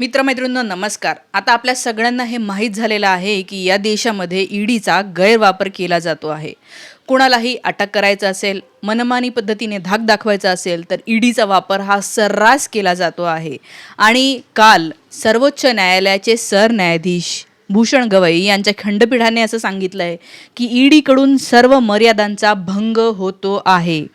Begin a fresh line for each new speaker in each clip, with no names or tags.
मित्रमैत्रिणींनो नमस्कार. आता आपल्या सगळ्यांना हे माहीत झालेलं आहे की या देशामध्ये ईडीचा गैरवापर केला जातो आहे. कुणालाही अटक करायचं असेल मनमानी पद्धतीने धाक दाखवायचा असेल तर ईडीचा वापर हा सर्रास केला जातो आहे. आणि काल सर्वोच्च न्यायालयाचे सरन्यायाधीश भूषण गवई यांच्या खंडपीठाने असं सांगितलं आहे की ईडीकडून सर्व मर्यादांचा भंग होतो आहे.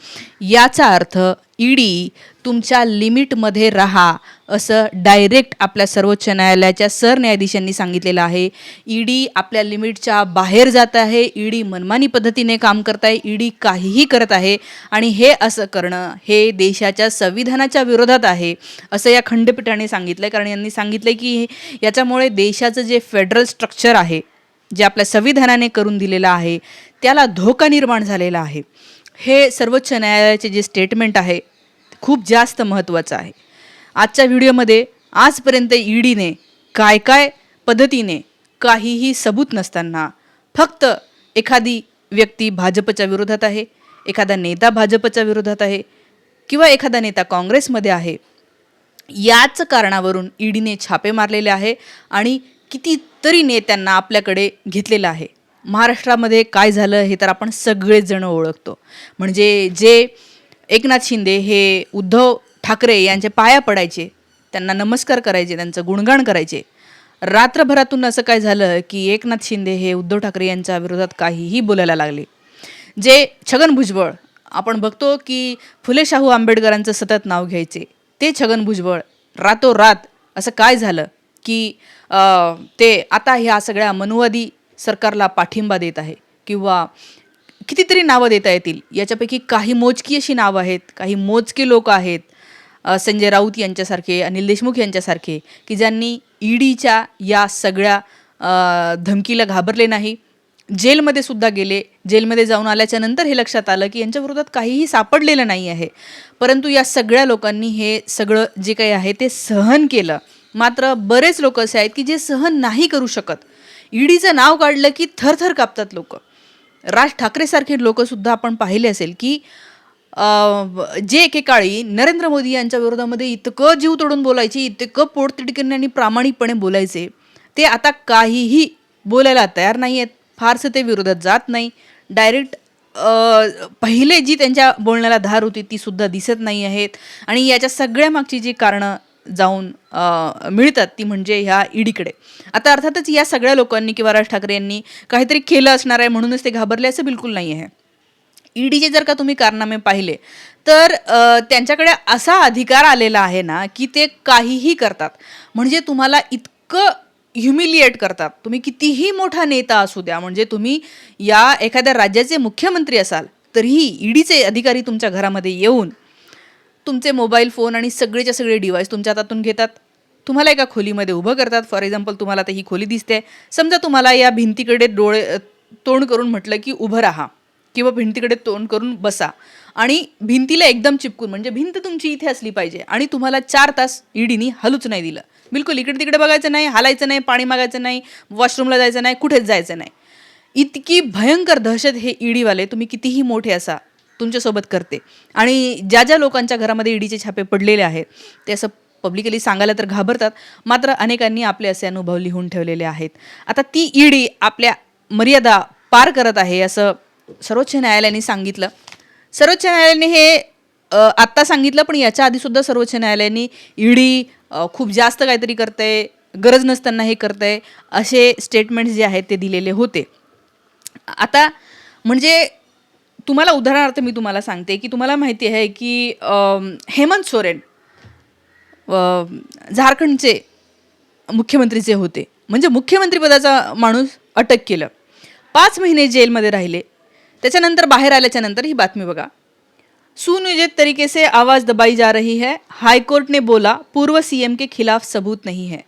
याचा अर्थ ईडी तुमच्या लिमिटमध्ये राहा असं डायरेक्ट आपल्या सर्वोच्च न्यायालयाच्या सरन्यायाधीशांनी सांगितलेलं आहे. ईडी आपल्या लिमिटच्या बाहेर जात आहे ईडी मनमानी पद्धतीने काम करत आहे ईडी काहीही करत आहे आणि हे असं करणं हे देशाच्या संविधानाच्या विरोधात आहे असं या खंडपीठाने सांगितलं कारण यांनी सांगितलं की याच्यामुळे देशाचं जे फेडरल स्ट्रक्चर आहे जे आपल्या संविधानाने करून दिलेलं आहे त्याला धोका निर्माण झालेला आहे. हे सर्वोच्च न्यायालयाचे जे स्टेटमेंट आहे खूप जास्त महत्त्वाचं आहे. आजच्या व्हिडिओमध्ये आजपर्यंत ईडीने काय काय पद्धतीने काहीही सबूत नसताना फक्त एखादी व्यक्ती भाजपच्या विरोधात आहे एखादा नेता भाजपच्या विरोधात आहे किंवा एखादा नेता काँग्रेसमध्ये आहे याच कारणावरून ईडीने छापे मारलेले आहे आणि कितीतरी नेत्यांना आपल्याकडे घेतलेलं आहे. महाराष्ट्रामध्ये काय झालं हे तर आपण सगळेच जण ओळखतो. म्हणजे जे एकनाथ शिंदे हे उद्धव ठाकरे यांचे पाया पडायचे त्यांना नमस्कार करायचे त्यांचं गुणगान करायचे. रात्रभरातून असं काय झालं की एकनाथ शिंदे हे उद्धव ठाकरे यांच्या विरोधात काहीही बोलायला लागले. जे छगन भुजबळ आपण बघतो की फुले शाहू आंबेडकरांचं सतत नाव घ्यायचे ते छगन भुजबळ रातोरात असं काय झालं की ते आता ह्या सगळ्या मनुवादी सरकारला पाठिंबा देत आहे किंवा कितीतरी नावं देता येतील. याच्यापैकी काही मोजकी अशी नावं आहेत काही मोजके लोक आहेत. संजय राऊत यांच्यासारखे अनिल देशमुख यांच्यासारखे की ज्यांनी ईडीच्या या सगळ्या धमकीला घाबरले नाही. जेलमध्ये सुद्धा गेले. जेलमध्ये जाऊन आल्याच्यानंतर हे लक्षात आलं की यांच्या विरोधात काहीही सापडलेलं नाही आहे. परंतु या सगळ्या लोकांनी हे सगळं जे काही आहे ते सहन केलं. मात्र बरेच लोक असे आहेत की जे सहन नाही करू शकत. ईडीचं नाव काढलं की थरथर कापतात लोक. राज ठाकरेसारखे लोकसुद्धा आपण पाहिले असेल की जे एकेकाळी नरेंद्र मोदी यांच्या विरोधामध्ये इतकं जीव तोडून बोलायचे इतकं पोटतिडकीने आणि प्रामाणिकपणे बोलायचे ते आता काहीही बोलायला तयार नाही आहेत फारसं ते विरोधात जात नाही. डायरेक्ट पहिले जी त्यांच्या बोलण्याला धार होती ती सुद्धा दिसत नाही आहेत. आणि याच्या सगळ्या मागची जी कारणं जाऊन मिळतात ती म्हणजे ह्या ईडीकडे. आता अर्थातच या सगळ्या लोकांनी किंवा राज ठाकरे यांनी काहीतरी केलं असणार आहे म्हणूनच ते घाबरले असं बिलकुल नाही आहे. ईडीचे जर का तुम्ही कारनामे पाहिले तर त्यांच्याकडे असा अधिकार आलेला आहे ना की ते काहीही करतात. म्हणजे तुम्हाला इतकं ह्युमिलिएट करतात. तुम्ही कितीही मोठा नेता असू द्या म्हणजे तुम्ही या एखाद्या राज्याचे मुख्यमंत्री असाल तरीही ईडीचे अधिकारी तुमच्या घरामध्ये येऊन तुमचे मोबाईल फोन आणि सगळेच्या सगळे डिव्हाइस तुमच्या हातातून घेतात? तुम्हाला एका खोलीमध्ये उभं करतात. फॉर एक्झाम्पल तुम्हाला आता ही खोली दिसते. समजा तुम्हाला या भिंतीकडे डोळे तोंड करून म्हटलं की उभं राहा किंवा भिंतीकडे तोंड करून बसा. आणि भिंतीला एकदम चिपकून म्हणजे भिंत तुमची इथे असली पाहिजे आणि तुम्हाला चार तास ईडीनी हलूच नाही दिलं. बिलकुल इकडे तिकडे बघायचं नाही हालायचं नाही पाणी मागायचं नाही वॉशरूमला जायचं नाही कुठेच जायचं नाही. इतकी भयंकर दहशत हे ईडीवाले तुम्ही कितीही मोठे असा तुमच्यासोबत करते. आणि ज्या ज्या लोकांच्या घरामध्ये ईडीचे छापे पडलेले आहेत ते असं पब्लिकली सांगायला तर घाबरतात मात्र अनेकांनी आपले असे अनुभव लिहून ठेवलेले आहेत. आता ती ईडी आपल्या मर्यादा पार करत आहे असं सर्वोच्च न्यायालयाने सांगितलं. सर्वोच्च न्यायालयाने हे आत्ता सांगितलं पण याच्या आधीसुद्धा सर्वोच्च न्यायालयाने ईडी खूप जास्त काहीतरी करते गरज नसताना हे करते असे स्टेटमेंट्स जे आहेत ते दिलेले होते. आता म्हणजे तुम्हाला उदाहरणार्थ मी तुम्हाला सांगते की तुम्हाला माहिती आहे की हेमंत सोरेन झारखंडचे मुख्यमंत्री जे होते. म्हणजे मुख्यमंत्रीपदाचा माणूस अटक केलं. पाच महिने जेलमध्ये राहिले. त्याच्यानंतर बाहेर आल्याच्यानंतर ही बातमी बघा. सुनियोजित तरीके से आवाज दबाई जा रही है. हायकोर्टने बोला पूर्व सीएम के खिलाफ सबूत नहीं है.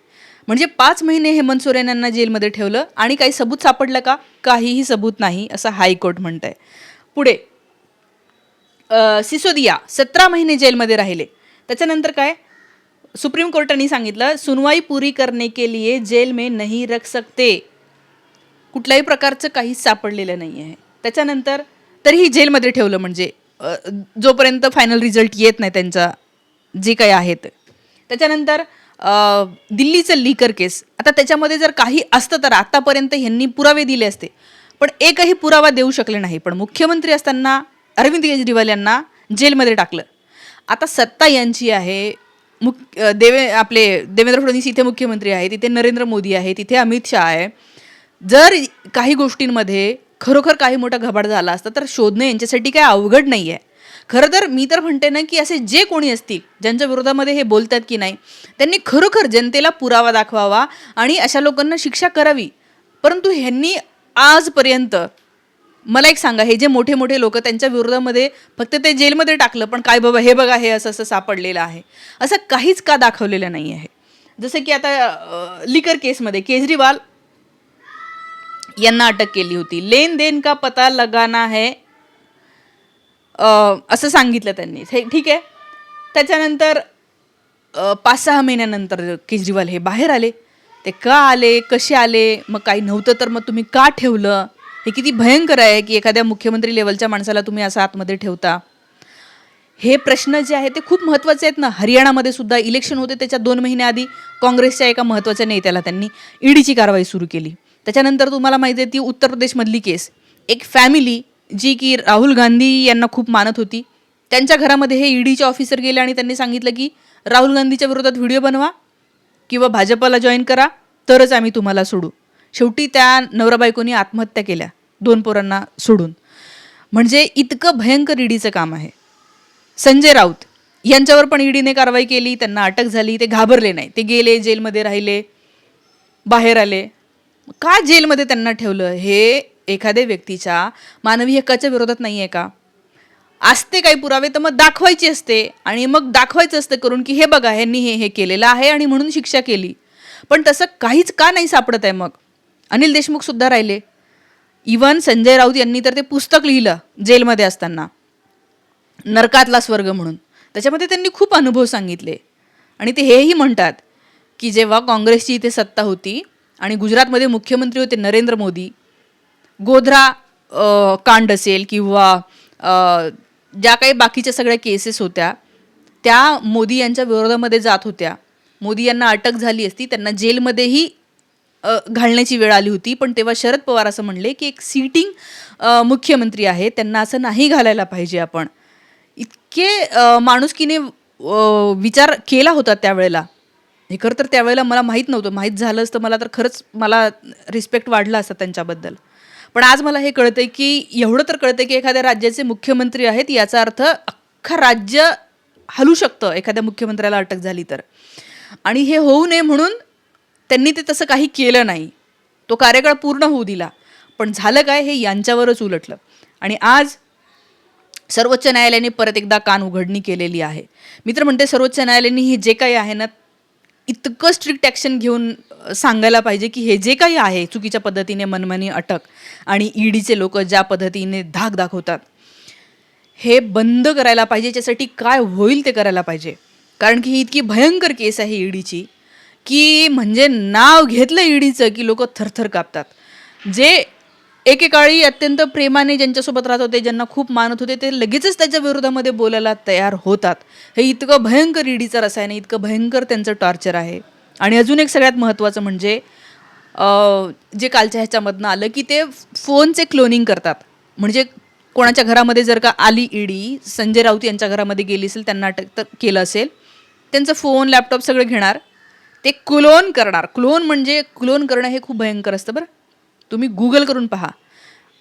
म्हणजे पाच महिने हेमंत सोरेन यांना जेलमध्ये ठेवलं आणि काही सबूत सापडलं का? काहीही सबूत नाही असं हायकोर्ट म्हणत आहे पुढे. सिसोदिया सतरा महिने जेलमध्ये राहिले. त्याच्यानंतर काय? सुप्रीम कोर्टाने सांगितलं सुनवाई पुरी करने के लिए जेल में नहीं रख सकते. कुठल्याही प्रकारचं काहीच सापडलेलं नाही आहे. त्याच्यानंतर तरीही जेलमध्ये ठेवलं म्हणजे जोपर्यंत फायनल रिझल्ट येत नाही त्यांचा जे काही आहेत. त्याच्यानंतर दिल्लीचं लीकर केस आता त्याच्यामध्ये जर काही असतं तर आतापर्यंत ह्यांनी पुरावे दिले असते. पण एकही पुरावा देऊ शकले नाही. पण मुख्यमंत्री असताना अरविंद केजरीवाल यांना जेलमध्ये टाकलं. आता सत्ता यांची आहे. मुख देवे आपले देवेंद्र फडणवीस इथे मुख्यमंत्री आहे तिथे नरेंद्र मोदी आहे तिथे अमित शहा आहे. जर काही गोष्टींमध्ये खरोखर काही मोठा घबाड झाला असता तर शोधणं यांच्यासाठी काय अवघड नाही आहे खरं तर मी तर म्हणते ना की असे जे कोणी असतील ज्यांच्या विरोधामध्ये हे बोलतात की नाही त्यांनी खरोखर जनतेला पुरावा दाखवावा आणि अशा लोकांना शिक्षा करावी. परंतु ह्यांनी आजपर्यंत मला एक सांगा हे जे मोठे मोठे लोक त्यांच्या विरोधामध्ये फक्त ते जेलमध्ये टाकलं पण काय बाबा हे बघा हे असं असं सापडलेलं आहे. असं काहीच का दाखवलेलं नाही आहे? जसं की आता लिकर केसमध्ये केजरीवाल यांना अटक केली होती. लेन देन का पता लगाना है? असं सांगितलं त्यांनी. हे ठीक आहे. त्याच्यानंतर पाच सहा महिन्यानंतर केजरीवाल हे बाहेर आले. ते का आले कसे आले मग काही नव्हतं तर मग तुम्ही का ठेवलं? हे किती भयंकर आहे की एखाद्या मुख्यमंत्री लेवलच्या माणसाला तुम्ही असं आतमध्ये ठेवता. हे प्रश्न जे आहे ते खूप महत्त्वाचे आहेत ना. हरियाणामध्ये सुद्धा इलेक्शन होते त्याच्या दोन महिन्याआधी काँग्रेसच्या एका महत्त्वाच्या नेत्याला त्यांनी ईडीची कारवाई सुरू केली. त्याच्यानंतर तुम्हाला माहिती आहे ती उत्तर प्रदेशमधली केस. एक फॅमिली जी की राहुल गांधी यांना खूप मानत होती. त्यांच्या घरामध्ये हे ईडीचे ऑफिसर गेले आणि त्यांनी सांगितलं की राहुल गांधीच्या विरोधात व्हिडिओ बनवा. किंवा भाजपाला जॉईन करा तरच आम्ही तुम्हाला सोडू. शेवटी त्या नवरा बायकोनी आत्महत्या केल्या दोन पोरांना सोडून. म्हणजे इतकं भयंकर ईडीचं काम आहे. संजय राऊत यांच्यावर पण ईडीने कारवाई केली त्यांना अटक झाली ते घाबरले नाही ते गेले जेलमध्ये राहिले बाहेर आले. का जेलमध्ये त्यांना ठेवलं? हे एखाद्या व्यक्तीच्या मानवी हक्काच्या विरोधात नाही आहे का? असते काही पुरावे तर मग दाखवायचे असते. आणि मग दाखवायचं असतं करून की हे बघा ह्यांनी हे हे केलेलं आहे आणि म्हणून शिक्षा केली. पण तसं काहीच का नाही सापडत आहे मग? अनिल देशमुख सुद्धा राहिले. इवन संजय राऊत यांनी तर ते पुस्तक लिहिलं जेलमध्ये असताना. नरकातला स्वर्ग म्हणून. त्याच्यामध्ये त्यांनी खूप अनुभव सांगितले. आणि ते हेही म्हणतात की जेव्हा काँग्रेसची इथे सत्ता होती आणि गुजरातमध्ये मुख्यमंत्री होते नरेंद्र मोदी गोधरा कांड असेल किंवा ज्या काही बाकीच्या सगळ्या केसेस होत्या त्या मोदी यांच्या विरोधामध्ये जात होत्या. मोदी यांना अटक झाली असती त्यांना जेलमध्येही घालण्याची वेळ आली होती. पण तेव्हा शरद पवार असं म्हणले की एक सिटिंग मुख्यमंत्री आहे त्यांना असं नाही घालायला पाहिजे आपण. इतके माणुसकीने विचार केला होता त्यावेळेला. हे खरं तर त्यावेळेला मला माहीत नव्हतं. माहीत झालं असतं मला तर खरंच मला रिस्पेक्ट वाढला असता त्यांच्याबद्दल. पण आज मला हे कळतंय की एवढं तर कळतंय की एखाद्या राज्याचे मुख्यमंत्री आहेत याचा अर्थ अख्खा राज्य हलू शकतं एखाद्या मुख्यमंत्र्याला अटक झाली तर. आणि हे होऊ नये म्हणून त्यांनी ते तसं काही केलं नाही. तो कार्यकाळ पूर्ण होऊ दिला. पण झालं काय हे यांच्यावरच उलटलं. आणि आज सर्वोच्च न्यायालयाने परत एकदा कान उघडणी केलेली आहे. मी तर म्हणते सर्वोच्च न्यायालयाने हे जे काही आहे ना इतकं स्ट्रिक्ट ॲक्शन घेऊन सांगायला पाहिजे की हे जे काही आहे चुकीच्या पद्धतीने मनमानी अटक आणि ईडीचे लोक ज्या पद्धतीने धाक दाखवतात हे बंद करायला पाहिजे. याच्यासाठी काय होईल ते करायला पाहिजे. कारण की ही इतकी भयंकर केस आहे ईडीची की म्हणजे नाव घेतलं ईडीचं की लोक थरथर कापतात. जे एकेकाळी अत्यंत प्रेमाने ज्यांच्यासोबत राहत होते ज्यांना खूप मानत होते ते लगेचच त्याच्या विरोधामध्ये बोलायला तयार होतात. हे इतकं भयंकर ईडीचं रसायन आहे इतकं भयंकर त्यांचं टॉर्चर आहे. आणि अजून एक सगळ्यात महत्त्वाचं म्हणजे जे कालच्या ह्याच्यामधनं आलं की ते फोनचे क्लोनिंग करतात. म्हणजे कोणाच्या घरामध्ये जर का आली ईडी संजय राऊत यांच्या घरामध्ये गेली असेल त्यांना अटक तर केलं असेल त्यांचं फोन लॅपटॉप सगळं घेणार. ते क्लोन करणार. क्लोन म्हणजे क्लोन करणं हे खूप भयंकर असतं बरं. तुम्ही गुगल करून पहा.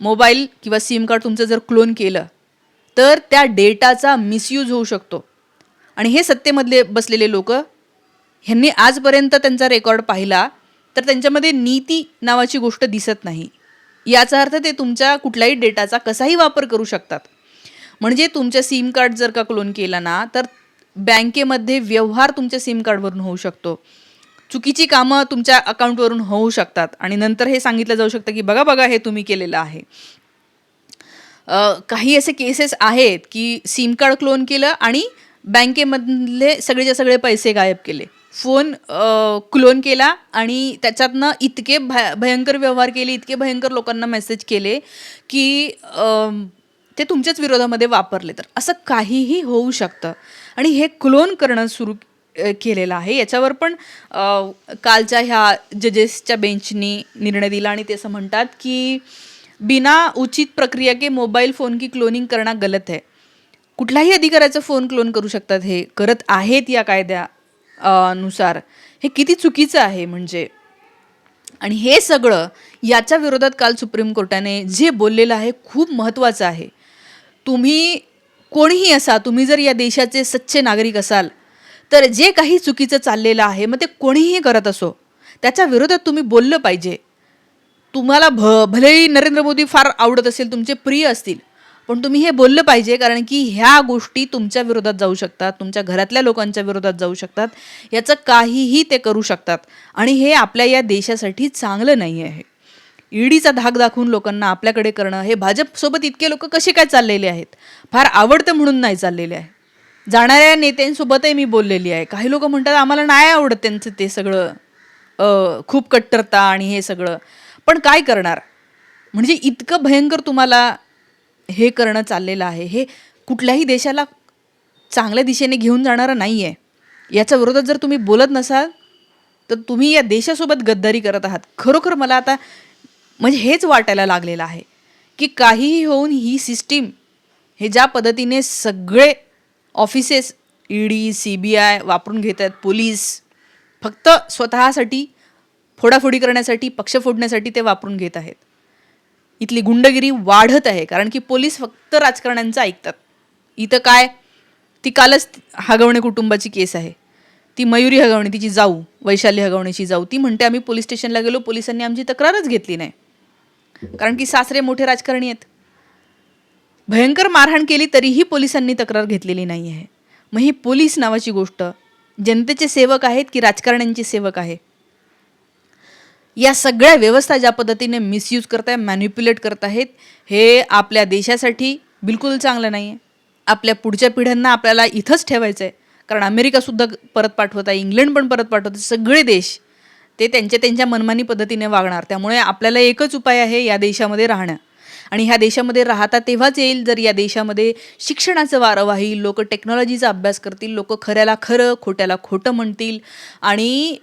मोबाईल किंवा सिम कार्ड तुमचं जर क्लोन केलं तर त्या डेटाचा मिसयूज होऊ शकतो. आणि हे सत्तेमधले बसलेले लोक ह्यांनी आजपर्यंत त्यांचा रेकॉर्ड पाहिला तर त्यांच्यामध्ये नीती नावाची गोष्ट दिसत नाही. याचा अर्थ ते तुमच्या कुठल्याही डेटाचा कसाही वापर करू शकतात. म्हणजे तुमच्या सिम कार्ड जर का क्लोन केला ना तर बँकेमध्ये व्यवहार तुमच्या सिम कार्डवरून होऊ शकतो. चुकीची कामं तुमच्या अकाउंटवरून होऊ शकतात. आणि नंतर हे सांगितलं जाऊ शकतं की बघा बघा हे तुम्ही केलेलं आहे. काही असे केसेस आहेत की सिम कार्ड क्लोन केलं आणि बँकेमधले सगळेच्या सगळे पैसे गायब केले. फोन क्लोन केला आणि त्याच्यातनं इतके भय भयंकर व्यवहार केले इतके भयंकर लोकांना मेसेज केले की ते तुमच्याच विरोधामध्ये वापरले. तर असं काहीही होऊ शकतं. आणि हे क्लोन करणं सुरू केलेला आहे. याच्यावर पण कालच्या ह्या जजेसच्या बेंचनी निर्णय दिला आणि ते असं म्हणतात की बिना उचित प्रक्रिया के मोबाईल फोन की क्लोनिंग करणं गलत आहे. कुठल्याही अधिकाऱ्याचा फोन क्लोन करू शकतात हे. करत आहेत या कायद्या नुसार. हे किती चुकीचं आहे म्हणजे? आणि हे सगळं याच्या विरोधात काल सुप्रीम कोर्टाने जे बोललेलं आहे खूप महत्त्वाचं आहे. तुम्ही कोणीही असा तुम्ही जर या देशाचे सच्चे नागरिक असाल तर जे काही चुकीचं चाललेलं आहे मग ते कोणीही करत असो त्याच्या विरोधात तुम्ही बोललं पाहिजे. तुम्हाला भ भलेही नरेंद्र मोदी फार आवडत असेल तुमचे प्रिय असतील पण तुम्ही हे बोललं पाहिजे कारण की ह्या गोष्टी तुमच्या विरोधात जाऊ शकतात तुमच्या घरातल्या लोकांच्या विरोधात जाऊ शकतात याचं काहीही ते करू शकतात. आणि हे आपल्या या देशासाठी चांगलं नाही आहे. ईडीचा धाक दाखवून लोकांना आपल्याकडे करणं हे भाजपसोबत इतके लोक कसे काय चाललेले आहेत? फार आवडतं म्हणून नाही चाललेले आहे. जाणाऱ्या नेत्यांसोबतही मी बोललेली आहे. काही लोक म्हणतात आम्हाला नाही आवडत त्यांचं ते सगळं खूप कट्टरता आणि हे सगळं. पण काय करणार? म्हणजे इतकं भयंकर तुम्हाला हे करणं चाललेलं आहे. हे कुठल्याही देशाला चांगल्या दिशेने घेऊन जाणारं नाही आहे याच्या विरोधात जर तुम्ही बोलत नसाल तर तुम्ही या देशासोबत गद्दारी करत आहात. खरोखर मला आता म्हणजे हेच वाटायला लागलेलं आहे की काहीही होऊन ही सिस्टीम हे ज्या पद्धतीने सगळे offices ED C B I वापरून घेत आहेत पोलीस. फक्त स्वतःसाठी फोडाफोडी करण्यासाठी पक्ष फोडण्यासाठी ते वापरून घेत आहेत. इथली गुंडगिरी वाढत आहे कारण की पोलीस फक्त राजकारण्यांचं ऐकतात. इथं काय? ती कालच हगवणे कुटुंबाची केस आहे. ती मयुरी हगवणे तिची जाऊ वैशाली हगवणेची जाऊ ती म्हणते आम्ही पोलीस स्टेशनला गेलो पोलिसांनी आमची तक्रारच घेतली नाही. कारण की सासरे मोठे राजकारणी आहेत. भयंकर मारहाण केली तरीही पोलिसांनी तक्रार घेतलेली नाही आहे. मग ही पोलीस नावाची गोष्ट जनतेचे सेवक आहेत की राजकारण्यांचे सेवक आहे? या सगळ्या व्यवस्था ज्या पद्धतीने मिसयूज करत आहे मॅन्युप्युलेट करत आहेत हे आपल्या देशासाठी बिलकुल चांगलं नाही आहे आपल्या पुढच्या पिढ्यांना आपल्याला इथंच ठेवायचं आहे कारण अमेरिकासुद्धा परत पाठवत आहे इंग्लंड पण परत पाठवत आहे. सगळे देश ते त्यांच्या त्यांच्या मनमानी पद्धतीने वागणार. त्यामुळे आपल्याला एकच उपाय आहे या देशामध्ये राहणं. आणि ह्या देशामध्ये राहता तेव्हाच येईल जर या देशामध्ये शिक्षणाचं वारं वाहील लोक टेक्नॉलॉजीचा अभ्यास करतील लोक खऱ्याला खरं खोट्याला खोटं म्हणतील आणि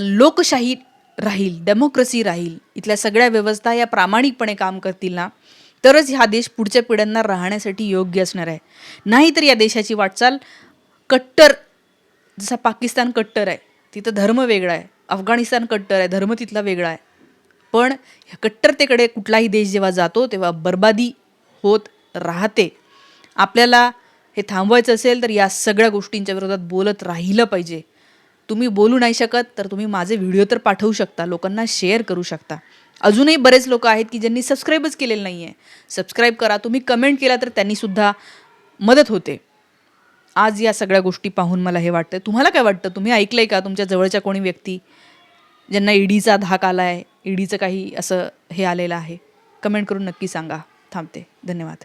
लोकशाही राहील डेमोक्रेसी राहील इथल्या सगळ्या व्यवस्था या प्रामाणिकपणे काम करतील ना तरच हा देश पुढच्या पिढ्यांना राहण्यासाठी योग्य असणार आहे. नाहीतर या देशाची वाटचाल कट्टर जसा पाकिस्तान कट्टर आहे तिथं धर्म वेगळा आहे अफगाणिस्तान कट्टर आहे धर्म तिथला वेगळा आहे. पण ह्या कट्टरतेकडे कुठलाही देश जेव्हा जातो तेव्हा बर्बादी होत राहते. आपल्याला हे थांबवायचं असेल तर या सगळ्या गोष्टींच्या विरोधात बोलत राहिलं पाहिजे. तुम्ही बोलू नाही शकत तर तुम्ही माझे व्हिडिओ तर पाठवू शकता लोकांना शेअर करू शकता. अजूनही बरेच लोक आहेत की ज्यांनी सबस्क्राईबच केलेलं नाही आहे सबस्क्राईब करा तुम्ही कमेंट केला तर त्यांनीसुद्धा मदत होते. आज या सगळ्या गोष्टी पाहून मला हे वाटतं तुम्हाला काय वाटतं? तुम्ही ऐकलंय का? तुमच्या जवळच्या कोणी व्यक्ती ज्यांना ईडीचा धाक आला आहे ईडीचं काही असं हे आलेलं आहे. कमेंट करून नक्की सांगा. थांबते. धन्यवाद.